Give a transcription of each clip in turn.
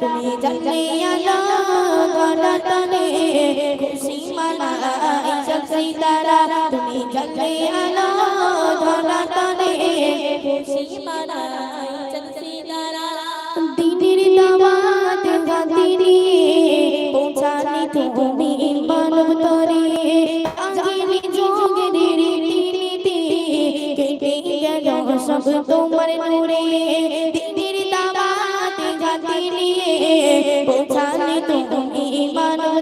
তুমি মানাই সিতারা, তুমি জানলে আলো ধরা খুশি মানাই তুমি মানব তরে গেল সব তোমার নূরে।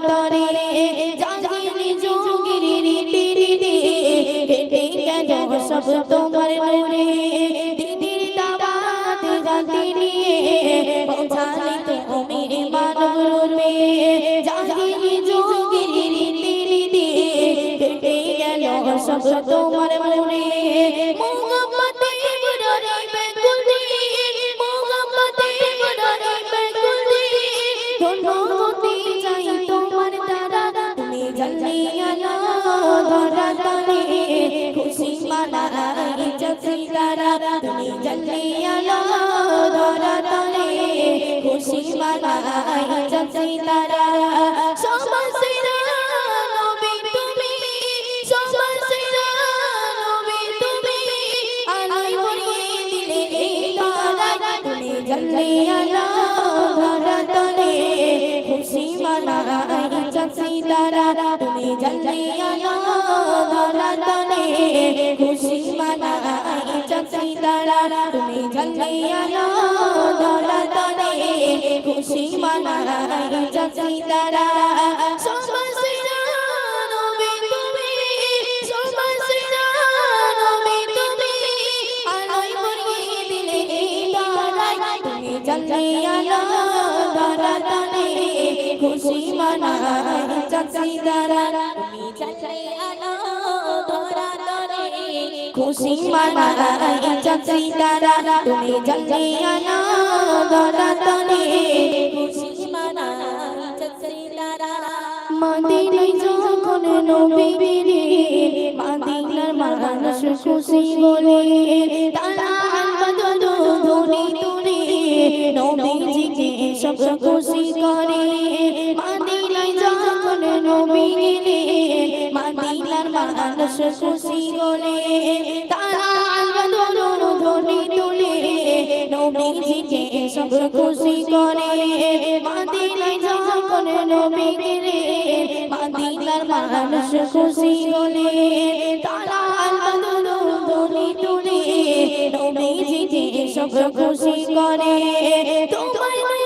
তরে আগের যোগের রীতিনীতি কেটে গেল সব তোমার নূরে দিনের দাওয়াত গাদিরে পৌঁছানি তুমি মানব রূপে। জাহিরি যোগির রীতি রীতি। তোমার মনে তলে খুশি মানাই জসি দ্বারা তুমি জানি আলো তলে খুশি মানাই জসি দ্বারা সমাসেরা নবী তুমি সমাসেরা নবী তুমি আলোয় ভরিয়ে দিলে এই তারা তুমি জানলে আলো তলে খুশি মানাই জসি দ্বারা তুমি তলে খুশি মানাই জসি দ্বারা তুমি জানলে আলো ধরা তলে খুশি মানাই দ্বারা সমাসেরা নবী তুমি সমাসেরা নবী তুমি আলোয় খুশি মানাই জসি দ্বারা তুমি মানাই জসি দ্বারা মদিনায় যখন নবী বেরে মানুষ খুশি বলে তারা বদল ধনি তুলে নবীজিকে সব খুশি করে মদিনায় যখন নবী মদিনার মানুষ খুশি বলে, তারা বদল ধনি তুলে, নবীজিকে সব খুশি করে। মদিনায় যখন নবী গেলে মদিনার মানুষ খুশি হলে তারা বদল ধনি তুলে, নবীজিকে সব খুশি করে। তোমার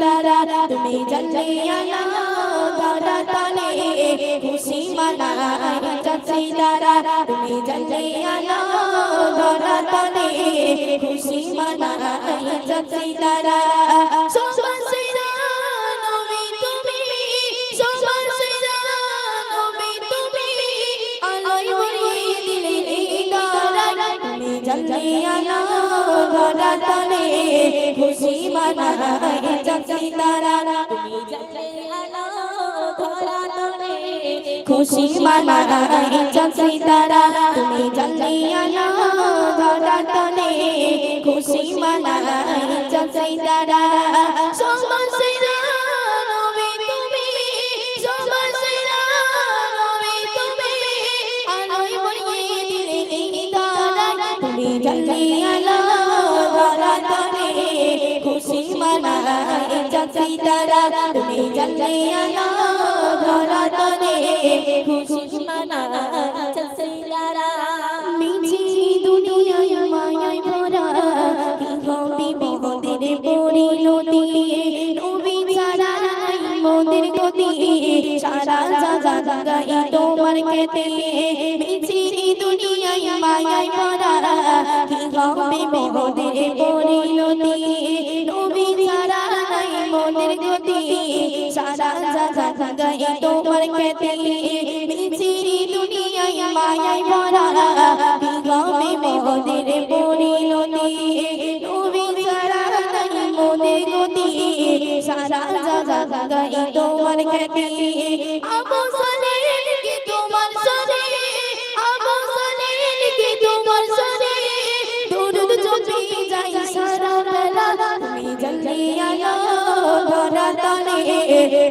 তারা তুমি আলো ধরা তলে। খুশি মানাই জসি তারা তুমি আলো ধরা তলে। খুশি মানাই জসি তারা তারায় তুমি জানলে আলো खुशी তলে, খুশি মানাই জসি তারা তুমি জানলে আলো ধরা তলে খুশি মানাই জসি তারা তুমি জানলে আলো ধরা তলে মানাই জসি তারা তুমি জানলে আলো ধরা তলে খুশি মানাই জসি তারা মিছি দুনিয়ায় মায়ায় ভরা কি হবে বিপদের পরিণতি নবী ছাড়া মোদের গতি সারা জাগা জাগাই তোমার খেতে মিছি দুনিয়ায় মায়ায় ভরা কি হবে বিপদের পরিণতি নাই গতি সারা জাগা জাগাই তোমার খেতে মিছি দুনিয়ায় মায়ায় ভরা, বিগমে মোদের পরিণতি। নবী ছাড়া নাই মোদের গতি সারা জাগান গাই তোমার খ্যাতি আবু সালেন কি তোমার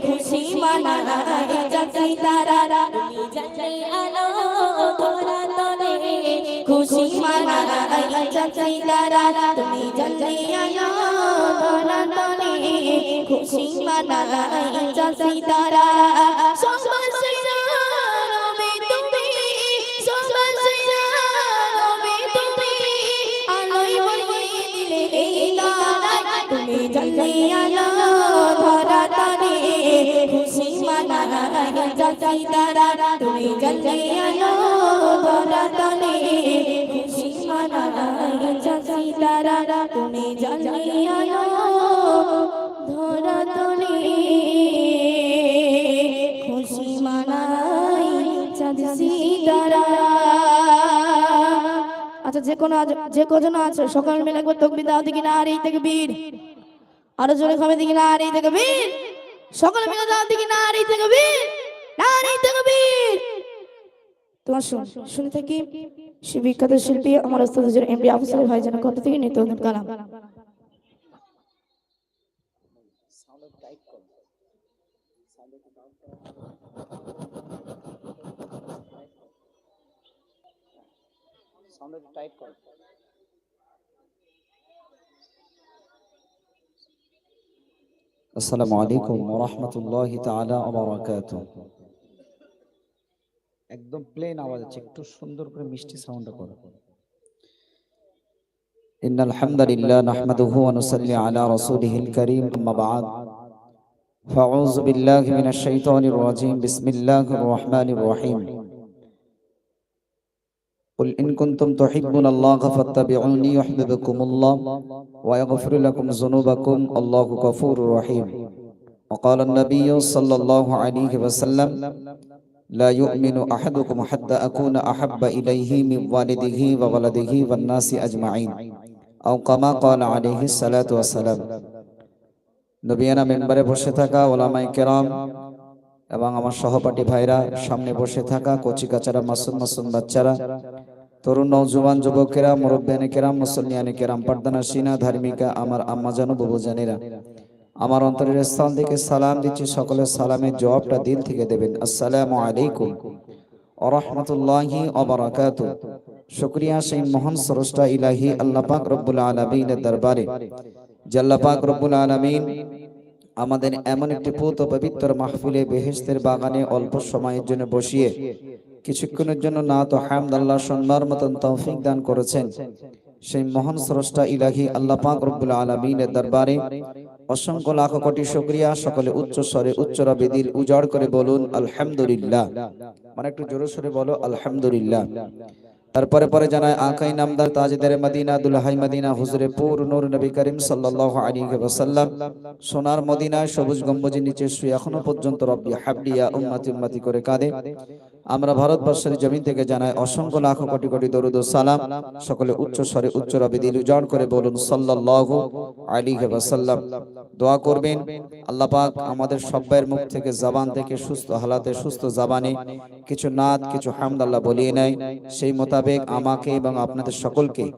খুশি মানাই জাতি তারা। তুমি জলদি আলো ধরা তলে খুশি মানাই জাতি তারা। তুমি তলে খুশি মানাই জাতি তারা। আচ্ছা যে কোনো যে কজন আছে, সকাল মিলে একবার তকবি দাও, দেখি না আর এই থেকে বীর আরও জোরে খাবে দেখি না আর এই থেকে বীর সকাল মিলে দাও, দেখি না আর এই থেকে বীর তোমার শুন শুনে থাকি সে বিখ্যাত শিল্পী আমার ওস্তাদ হুজুর এমডি আফসার ভাই যেন কত থেকে নিত্য কালাম। সাউন্ড টাইট করো। আসসালামু আলাইকুম ওয়া রাহমাতুল্লাহি তাআলা ওয়া বারাকাতুহু। একদম প্লেন আওয়াজ আছে একটু সুন্দর করে মিষ্টি সাউন্ডটা করো إن الحمد لله نحمده ونصلي على رسوله الكريم أما بعد فأعوذ بالله من الشيطان الرجيم بسم الله الرحمن الرحيم قل إن كنتم تحبون الله فاتبعوني يحببكم الله ويغفر لكم ذنوبكم الله غفور رحيم وقال النبي صلى الله عليه وسلم لا يؤمن أحدكم حتى أكون أحب إليه من والده وولده والناس أجمعين أو كما قال عليه الصلاة والسلام নবিয়ানা মেম্বারে বসে থাকা ওলামাই কেরাম এবং আমার সহপাঠী ভাইরা সামনে বসে থাকা কচি কাচারা মাসুম মাসুম বাচ্চারা তরুণ নৌজওয়ান যুবকেরা মুরব্বিয়ানে কেরাম মুসল্লিয়ানে কেরাম পার্দানা সিনা ধার্মিকা আমার আম্মা জানু বুবু জানেরা আমার অন্তরের স্থান থেকে সালাম দিচ্ছি, সকলের সালামের জবাবটা দিল থেকে দেবেন। আসসালামু আলাইকুম ওরহমতুল্লাহি অবরাকাত শুক্রিয়া সেই মহান স্রষ্টা ইলাহি আল্লাহ পাক রব্বুল আলামিনের দরবারে। জাল্লা পাক রব্বুল আলামিন আমাদের এমন একটি পুত পবিত্র মাহফিলে বেহেশতের বাগানে অল্প সময়ের জন্য বসিয়ে কিছুক্ষণের জন্য না তো হামদ আল্লাহ সম্মার মতন তৌফিক দান করেছেন। সেই মহান স্রষ্টা ইলাহি আল্লাহ পাক রব্বুল আলামিনের দরবারে অসংখ্য লাখ কোটি শুকরিয়া। সকলে উচ্চ স্বরে, উচ্চ রবিদিল উজাড় করে বলুন, আলহামদুলিল্লাহ। মানে একটু জোরে সরে বলো, আলহামদুলিল্লাহ। তারপরে পরে জানায়, আকাই নামদার তাজদারে মদিনা, দুলহাই মদিনা, হুজরে পুর, নূর নবী করিম সাল্লাল্লাহু আলাইহি ওয়াসাল্লাম। সোনার মদিনায় সবুজ গম্বুজের নিচে শুয়ে এখনও পর্যন্ত রব্বি হাবলিয়া উম্মতি উম্মতি করে কাঁদে। আমরা ভারতবর্ষের জমিন থেকে জানাই অসংখ্য লাখ কোটি কোটি দরুদ সালাম। সকলে উচ্চ স্বরে উচ্চ রবি দিল করে বলুন, সাল্লাল্লাহু আলাইহি ওয়াসাল্লাম। দোয়া করবেন, আল্লাহ পাক আমাদের সব্বাইয়ের মুখ থেকে জবান থেকে সুস্থ হালাতে, সুস্থ জবানে কিছু নাত, কিছু হামদ আল্লাহ বলিয়ে নেয়। সেই মোতাবেক আমাকে এবং আপনাদের সকলকে